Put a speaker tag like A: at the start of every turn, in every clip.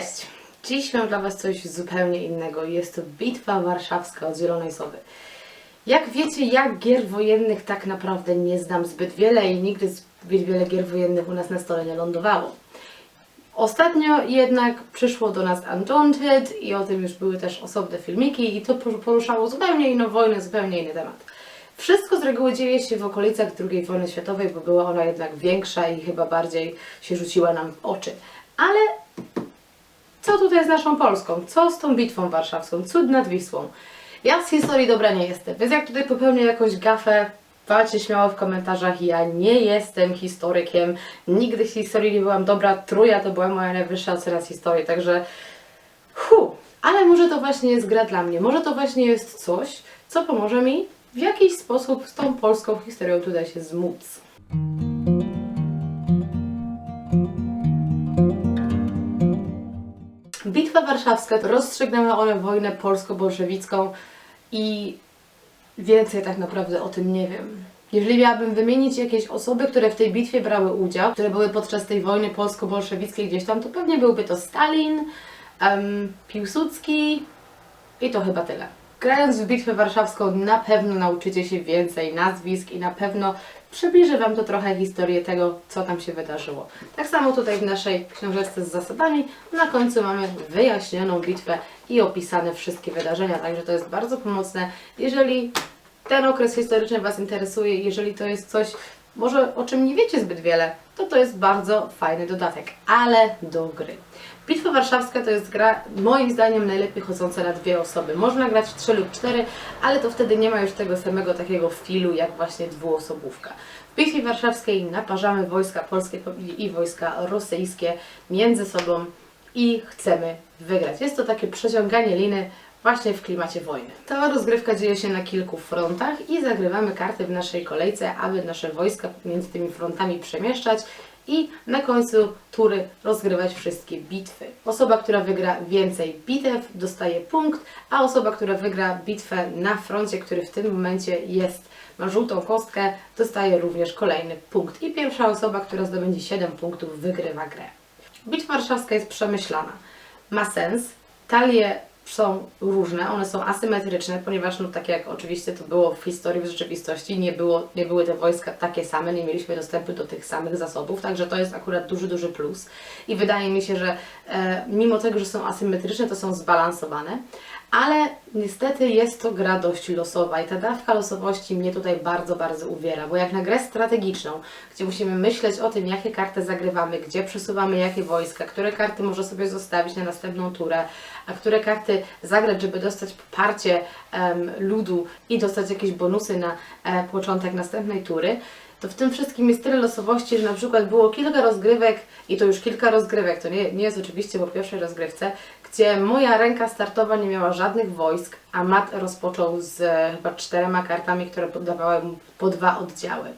A: Cześć! Dziś mam dla Was coś zupełnie innego. Jest to Bitwa Warszawska od Zielonej Sowy. Jak wiecie, ja gier wojennych tak naprawdę nie znam zbyt wiele i nigdy zbyt wiele gier wojennych u nas na stole nie lądowało. Ostatnio jednak przyszło do nas Undaunted i o tym już były też osobne filmiki i to poruszało zupełnie inną wojnę, zupełnie inny temat. Wszystko z reguły dzieje się w okolicach II wojny światowej, bo była ona jednak większa i chyba bardziej się rzuciła nam w oczy. Ale co tutaj z naszą Polską? Co z tą bitwą warszawską? Cud nad Wisłą. Ja z historii dobra nie jestem, więc jak tutaj popełnię jakąś gafę, walcie śmiało w komentarzach. Ja nie jestem historykiem, nigdy z historii nie byłam dobra, truja to była moja najwyższa ocena z historii, także hu, ale może to właśnie jest gra dla mnie, może to właśnie jest coś, co pomoże mi w jakiś sposób z tą polską historią tutaj się zmóc. Bitwa Warszawska rozstrzygnęła ona wojnę polsko-bolszewicką i więcej tak naprawdę o tym nie wiem. Jeżeli miałabym wymienić jakieś osoby, które w tej bitwie brały udział, które były podczas tej wojny polsko-bolszewickiej gdzieś tam, to pewnie byłby to Stalin, um, Piłsudski i to chyba tyle. Grając w Bitwę Warszawską na pewno nauczycie się więcej nazwisk i na pewno przybliży Wam to trochę historię tego, co tam się wydarzyło. Tak samo tutaj w naszej książeczce z zasadami na końcu mamy wyjaśnioną bitwę i opisane wszystkie wydarzenia, także to jest bardzo pomocne, jeżeli ten okres historyczny Was interesuje, jeżeli to jest coś, może o czym nie wiecie zbyt wiele, to to jest bardzo fajny dodatek, ale do gry. Bitwa Warszawska to jest gra moim zdaniem najlepiej chodząca na dwie osoby. Można grać w trzy lub cztery, ale to wtedy nie ma już tego samego takiego filu jak właśnie dwuosobówka. W Bitwie Warszawskiej naparzamy wojska polskie i wojska rosyjskie między sobą i chcemy wygrać. Jest to takie przeciąganie liny właśnie w klimacie wojny. Ta rozgrywka dzieje się na kilku frontach i zagrywamy karty w naszej kolejce, aby nasze wojska między tymi frontami przemieszczać i na końcu tury rozgrywać wszystkie bitwy. Osoba, która wygra więcej bitew dostaje punkt, a osoba, która wygra bitwę na froncie, który w tym momencie jest, ma żółtą kostkę, dostaje również kolejny punkt. I pierwsza osoba, która zdobędzie 7 punktów, wygrywa grę. Bitwa warszawska jest przemyślana. Ma sens. Talie są różne, one są asymetryczne, ponieważ no tak jak oczywiście to było w historii, w rzeczywistości, nie, było, nie były te wojska takie same, nie mieliśmy dostępu do tych samych zasobów, także to jest akurat duży, duży plus. I wydaje mi się, że e, mimo tego, że są asymetryczne, to są zbalansowane, ale niestety jest to gra dość losowa i ta dawka losowości mnie tutaj bardzo, bardzo uwiera, bo jak na grę strategiczną, gdzie musimy myśleć o tym, jakie karty zagrywamy, gdzie przesuwamy jakie wojska, które karty może sobie zostawić na następną turę, a które karty zagrać, żeby dostać poparcie ludu i dostać jakieś bonusy na e, początek następnej tury, to w tym wszystkim jest tyle losowości, że na przykład było kilka rozgrywek i to już kilka rozgrywek, to nie, nie jest oczywiście po pierwszej rozgrywce, gdzie moja ręka startowa nie miała żadnych wojsk, a Matt rozpoczął z e, chyba czterema kartami, które podawały mu po dwa oddziały.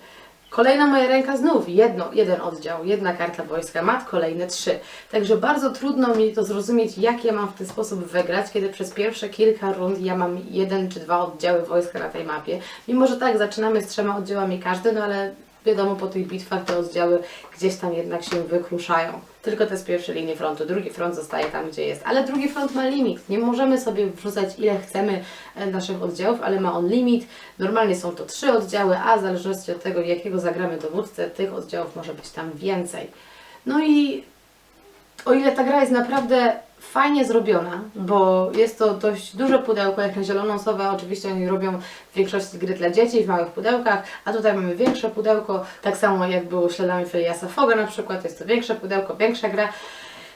A: Kolejna moja ręka znów jedno, jeden oddział, jedna karta wojska, mat kolejne trzy. Także bardzo trudno mi to zrozumieć, jak ja mam w ten sposób wygrać, kiedy przez pierwsze kilka rund ja mam jeden czy dwa oddziały wojska na tej mapie. Mimo, że tak, zaczynamy z trzema oddziałami każdy, no ale wiadomo, po tych bitwach te oddziały gdzieś tam jednak się wykruszają. Tylko te z pierwszej linii frontu, drugi front zostaje tam, gdzie jest. Ale drugi front ma limit. Nie możemy sobie wrzucać ile chcemy e, naszych oddziałów, ale ma on limit. Normalnie są to trzy oddziały, a w zależności od tego, jakiego zagramy dowódcę, tych oddziałów może być tam więcej. No i o ile ta gra jest naprawdę fajnie zrobiona, bo jest to dość duże pudełko, jak na zieloną sowę, oczywiście oni robią w większości gry dla dzieci w małych pudełkach, a tutaj mamy większe pudełko, tak samo jak było śladami Feliasa Foga na przykład, jest to większe pudełko, większa gra.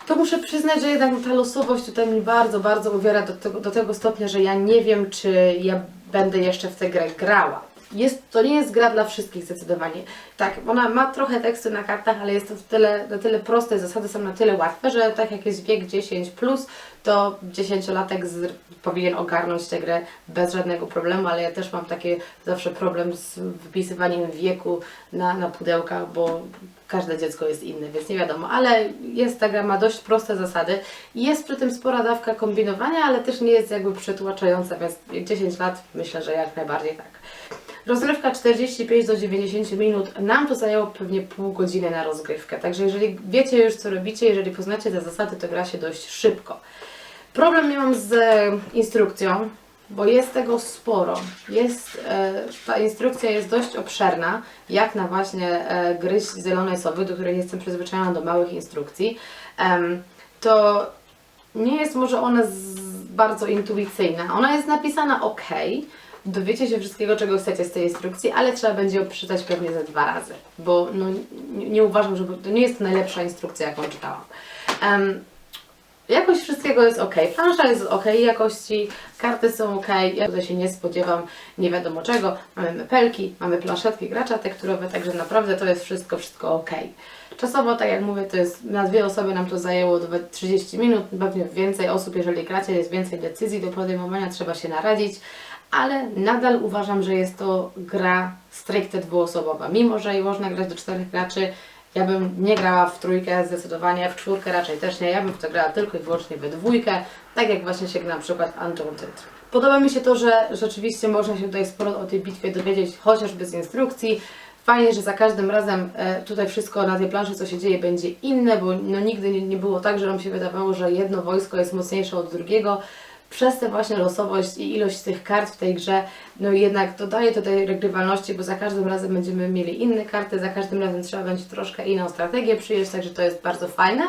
A: To muszę przyznać, że jednak ta losowość tutaj mi bardzo, bardzo uwiera do tego, do tego stopnia, że ja nie wiem, czy ja będę jeszcze w tę grę grała. Jest, to nie jest gra dla wszystkich zdecydowanie. Tak, ona ma trochę tekstu na kartach, ale jest to w tyle, na tyle proste, zasady są na tyle łatwe, że tak jak jest wiek 10, plus, to dziesięciolatek z, powinien ogarnąć tę grę bez żadnego problemu, ale ja też mam takie zawsze problem z wypisywaniem wieku na, na pudełkach, bo każde dziecko jest inne, więc nie wiadomo, ale jest ta gra, ma dość proste zasady i jest przy tym spora dawka kombinowania, ale też nie jest jakby przytłaczająca, więc 10 lat myślę, że jak najbardziej tak. Rozgrywka 45 do 90 minut, nam to zajęło pewnie pół godziny na rozgrywkę, także jeżeli wiecie już co robicie, jeżeli poznacie te zasady, to gra się dość szybko. Problem miałam z e, instrukcją, bo jest tego sporo. Jest, e, ta instrukcja jest dość obszerna, jak na właśnie e, gry zielonej sowy, do której jestem przyzwyczajona do małych instrukcji. To nie jest może ona bardzo intuicyjna. Ona jest napisana ok, dowiecie się wszystkiego, czego chcecie z tej instrukcji, ale trzeba będzie ją przeczytać pewnie ze dwa razy, bo no, nie, nie uważam, że to nie jest najlepsza instrukcja, jaką czytałam. Em, Jakość wszystkiego jest ok, plansza jest ok jakości, karty są ok, ja tutaj się nie spodziewam nie wiadomo czego. Mamy mepelki, mamy planszetki gracza tekturowe, także naprawdę to jest wszystko, wszystko ok. Czasowo, tak jak mówię, to jest na dwie osoby nam to zajęło nawet 30 minut, pewnie więcej osób, jeżeli gracie, jest więcej decyzji do podejmowania, trzeba się naradzić, ale nadal uważam, że jest to gra stricte dwuosobowa. Mimo, że można grać do czterech graczy, ja bym nie grała w trójkę zdecydowanie, w czwórkę raczej też nie. Ja bym w to grała tylko i wyłącznie we dwójkę, tak jak właśnie się gra na przykład w. Podoba mi się to, że rzeczywiście można się tutaj sporo o tej bitwie dowiedzieć, chociażby z instrukcji. Fajnie, że za każdym razem e, tutaj wszystko na tej planszy, co się dzieje, będzie inne, bo no, nigdy nie było tak, że nam się wydawało, że jedno wojsko jest mocniejsze od drugiego przez tę właśnie losowość i ilość tych kart w tej grze, no jednak dodaje to tej regrywalności, bo za każdym razem będziemy mieli inne karty, za każdym razem trzeba będzie troszkę inną strategię przyjąć, także to jest bardzo fajne,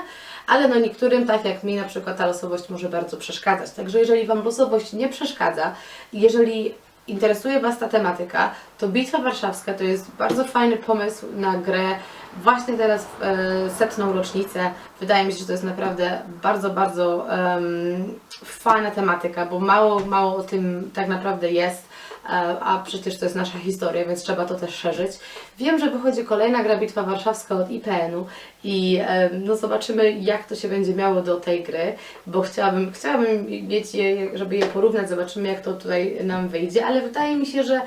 A: ale no niektórym, tak jak mi na przykład, ta losowość może bardzo przeszkadzać. Także jeżeli Wam losowość nie przeszkadza, jeżeli interesuje Was ta tematyka, to Bitwa Warszawska to jest bardzo fajny pomysł na grę właśnie teraz w e, setną rocznicę. Wydaje mi się, że to jest naprawdę bardzo, bardzo em, fajna tematyka, bo mało, mało o tym tak naprawdę jest. E, A przecież to jest nasza historia, więc trzeba to też szerzyć. Wiem, że wychodzi kolejna gra Bitwa Warszawska od IPN-u i e, no zobaczymy, jak to się będzie miało do tej gry, bo chciałabym, chciałabym mieć je, żeby je porównać, zobaczymy, jak to tutaj nam wyjdzie, ale wydaje mi się, że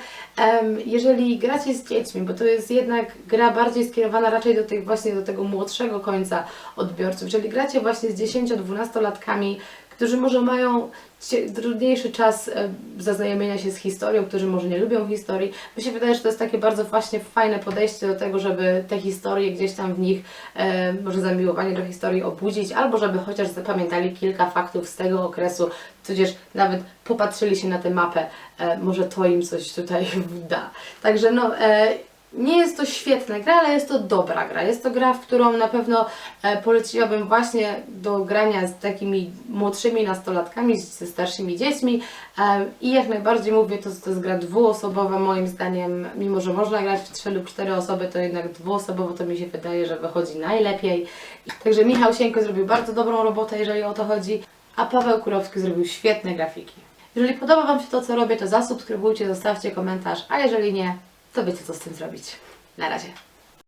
A: jeżeli gracie z dziećmi, bo to jest jednak gra bardziej skierowana raczej do tych właśnie do tego młodszego końca odbiorców, jeżeli gracie właśnie z 10-12-latkami, którzy może mają trudniejszy czas e, zaznajomienia się z historią, którzy może nie lubią historii. Mi się wydaje, że to jest takie bardzo właśnie fajne podejście do tego, żeby te historie gdzieś tam w nich, e, może zamiłowanie do historii obudzić, albo żeby chociaż zapamiętali kilka faktów z tego okresu, tudzież nawet popatrzyli się na tę mapę, e, może to im coś tutaj da. Także no, e, nie jest to świetna gra, ale jest to dobra gra. Jest to gra, w którą na pewno e, poleciłabym właśnie do grania z takimi młodszymi nastolatkami, ze starszymi dziećmi e, i jak najbardziej mówię, to, to jest gra dwuosobowa moim zdaniem, mimo że można grać w trzy lub cztery osoby, to jednak dwuosobowo to mi się wydaje, że wychodzi najlepiej. Także Michał Sieńko zrobił bardzo dobrą robotę, jeżeli o to chodzi, a Paweł Kurowski zrobił świetne grafiki. Jeżeli podoba Wam się to, co robię, to zasubskrybujcie, zostawcie komentarz, a jeżeli nie, to wiecie, co z tym zrobić. Na razie.